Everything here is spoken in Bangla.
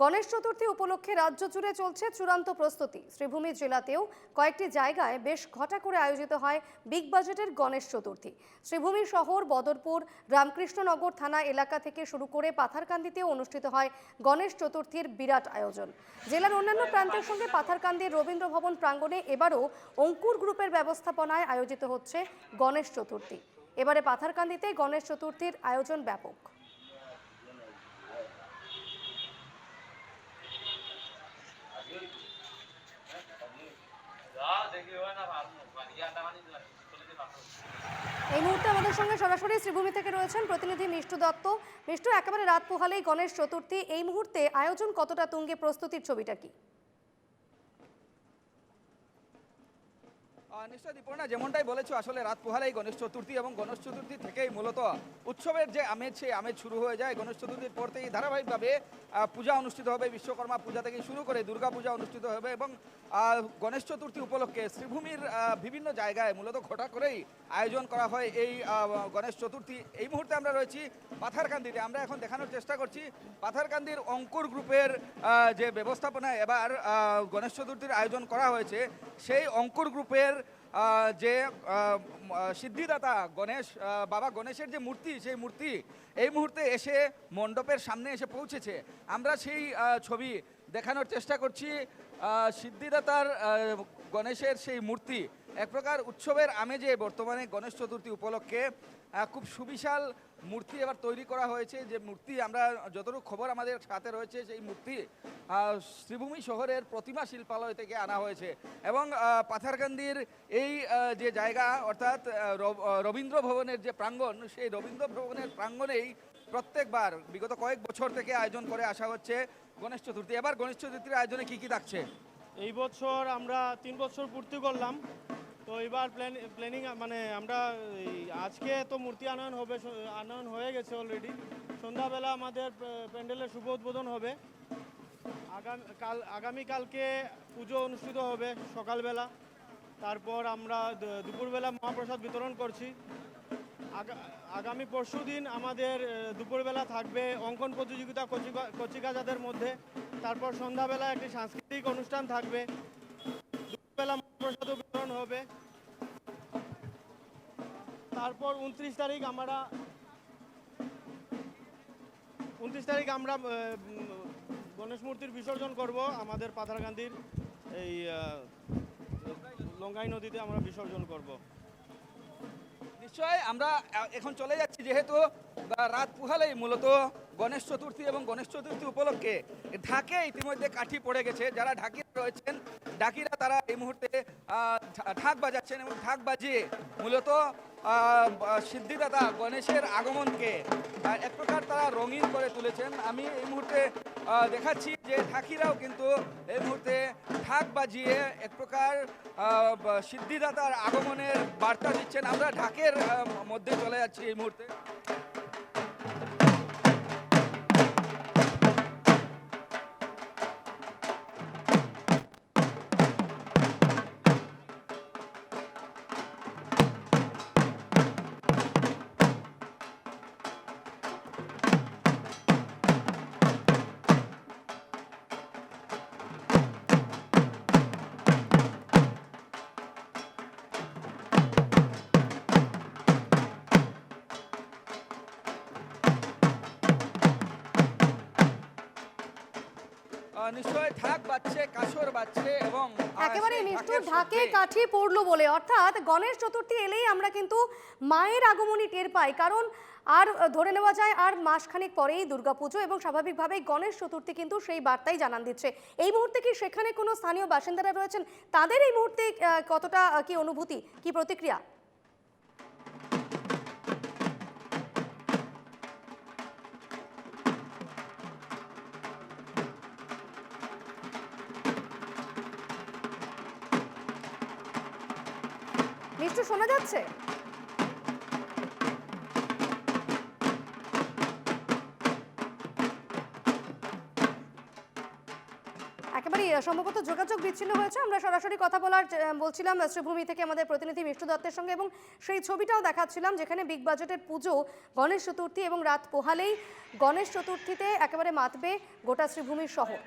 গণেশ চতুর্থী উপলক্ষে রাজ্য জুড়ে চলছে চূড়ান্ত প্রস্তুতি। শ্রীভূমি জেলাতেও কয়েকটি জায়গায় বেশ ঘটা করে আয়োজিত হয় বিগ বাজেটের গণেশ চতুর্থী। শ্রীভূমি শহর, বদরপুর, রামকৃষ্ণনগর থানা এলাকা থেকে শুরু করে পাথারকান্দিতেও অনুষ্ঠিত হয় গণেশ চতুর্থীর বিরাট আয়োজন। জেলার অন্যান্য প্রান্তের সঙ্গে পাথারকান্দির রবীন্দ্র ভবন প্রাঙ্গণে এবারও অঙ্কুর গ্রুপের ব্যবস্থাপনায় আয়োজিত হচ্ছে গণেশ চতুর্থী। এবারে পাথারকান্দিতে গণেশ চতুর্থীর আয়োজন ব্যাপক। এই মুহূর্তে আমাদের সঙ্গে সরাসরি শ্রীভূমি থেকে রয়েছেন প্রতিনিধি মিষ্টু দত্ত। মিষ্টু, একেবারে রাত পোহালেই গণেশ চতুর্থী। এই মুহূর্তে আয়োজন কতটা তুঙ্গে? প্রস্তুতির ছবিটা কি? নিশ্চয় দীপর্ণা, যেমনটাই বলেছ, আসলে রাত পোহালেই গণেশ চতুর্থী এবং গণেশ চতুর্থী থেকেই মূলত উৎসবের যে আমেজ, সেই আমেজ শুরু হয়ে যায়। গণেশ চতুর্থীর পর থেকেই ধারাবাহিকভাবে পূজা অনুষ্ঠিত হবে, বিশ্বকর্মা পূজা থেকে শুরু করে দুর্গা পূজা অনুষ্ঠিত হবে এবং গণেশ চতুর্থী উপলক্ষে শ্রীভূমির বিভিন্ন জায়গায় মূলত ঘটা করেই আয়োজন করা হয় এই গণেশ চতুর্থী। এই মুহূর্তে আমরা রয়েছি পাথারকান্দিতে। আমরা এখন দেখানোর চেষ্টা করছি পাথারকান্দির অঙ্কুর গ্রুপের যে ব্যবস্থাপনায় এবার গণেশ চতুর্থীর আয়োজন করা হয়েছে। সেই অঙ্কুর গ্রুপের যে সিদ্ধিদাতা গণেশ বাবা গণেশের যে মূর্তি, সেই মূর্তি এই মুহূর্তে এসে মণ্ডপের সামনে এসে পৌঁছেছে। আমরা সেই ছবি দেখানোর চেষ্টা করছি। সিদ্ধিদাতার গণেশের সেই মূর্তি এক প্রকার উৎসবের আমেজে বর্তমানে গণেশ চতুর্থী উপলক্ষে খুব সুবিশাল মূর্তি এবার তৈরি করা হয়েছে। যে মূর্তি আমরা যতটুকু খবর আমাদের সাথে রয়েছে, সেই মূর্তি শ্রীভূমি শহরের প্রতিমা শিল্পালয় থেকে আনা হয়েছে। এবং পাথারকান্দির এই যে জায়গা, অর্থাৎ রবীন্দ্র ভবনের যে প্রাঙ্গণ, সেই রবীন্দ্র ভবনের প্রাঙ্গণেই প্রত্যেকবার বিগত কয়েক বছর থেকে আয়োজন করে আসা হচ্ছে গণেশ চতুর্থী। এবার গণেশ চতুর্থীর আয়োজনে কি কি থাকছে? এই বছর আমরা তিন বছর পূর্তি করলাম। তো এবার প্ল্যান প্ল্যানিং মানে আমরা আজকে তো মূর্তি আনয়ন হবে আনয়ন হয়ে গেছে অলরেডি সন্ধ্যাবেলা আমাদের প্যান্ডেলের শুভ উদ্বোধন হবে। আগামী, কাল আগামীকালকে পুজো অনুষ্ঠিত হবে সকালবেলা। তারপর আমরা দুপুরবেলা মহাপ্রসাদ বিতরণ করছি। আগামী পরশু দিন আমাদের দুপুরবেলা থাকবে অঙ্কন প্রতিযোগিতা কচিকা- কচিকাজাদের মধ্যে। তারপর সন্ধ্যাবেলা একটি সাংস্কৃতিক অনুষ্ঠান থাকবে। দুপুরবেলা মহাপ্রসাদ বিতরণ হবে। তারপর উনত্রিশ তারিখ আমরা উনত্রিশ তারিখ আমরা গণেশ মূর্তির বিসর্জন করব আমাদের পাথারকান্দির এই আহ, লঙ্গাই নদীতে আমরা বিসর্জন করব। নিশ্চয় আমরা এখন চলে যাচ্ছি যেহেতু রাত পুহালেই মূলত গণেশ চতুর্থী এবং গণেশ চতুর্থী উপলক্ষে ঢাকে ইতিমধ্যে কাঠি পড়ে গেছে। যারা ঢাকিরা রয়েছেন, ডাকিরা তারা এই মুহূর্তে ঢাক বাজাচ্ছেন এবং ঢাক বাজিয়ে মূলত সিদ্ধিদাতা গণেশের আগমনকে এক প্রকার তারা রঙিন করে তুলেছেন। আমি এই মুহূর্তে দেখাচ্ছি যে থাকিরাও কিন্তু এই মুহূর্তে ঢাক বাজিয়ে এক প্রকার সিদ্ধিদাতার আগমনের বার্তা দিচ্ছেন। আমরা ঢাকের মধ্যে চলে যাচ্ছি এই মুহূর্তে। নিশ্চয় ঢাক বাজছে কাসর বাজছে এবং একেবারে নিষ্ঠুর ঢাকে কাঠি পড়ল বলে। অর্থাৎ গণেশ চতুর্থী এলেই আমরা কিন্তু মায়ের আগমনী টের পাই। কারণ আর ধরে নেওয়া যায় আর মাসখানেক পরেই দুর্গাপুজো এবং স্বাভাবিকভাবেই গণেশ চতুর্থী কিন্তু সেই বার্তাই জানান দিচ্ছে। এই মুহূর্তে কি সেখানে কোনো স্থানীয় বাসিন্দারা রয়েছেন? তাদের এই মুহূর্তে কতটা কি অনুভূতি কি প্রতিক্রিয়া? নিশ্চয় শোনা যাচ্ছে? একেবারেই সম্ভবত যোগাযোগ বিচ্ছিন্ন হয়েছে। আমরা সরাসরি কথা বলার বলছিলাম শ্রীভূমি থেকে আমাদের প্রতিনিধি বিষ্ণু দত্তের সঙ্গে এবং সেই ছবিটাও দেখাচ্ছিলাম, যেখানে বিগ বাজেটের পুজো গণেশ চতুর্থী এবং রাত পোহালেই গণেশ চতুর্থীতে একেবারে মাতবে গোটা শ্রীভূমির শহর।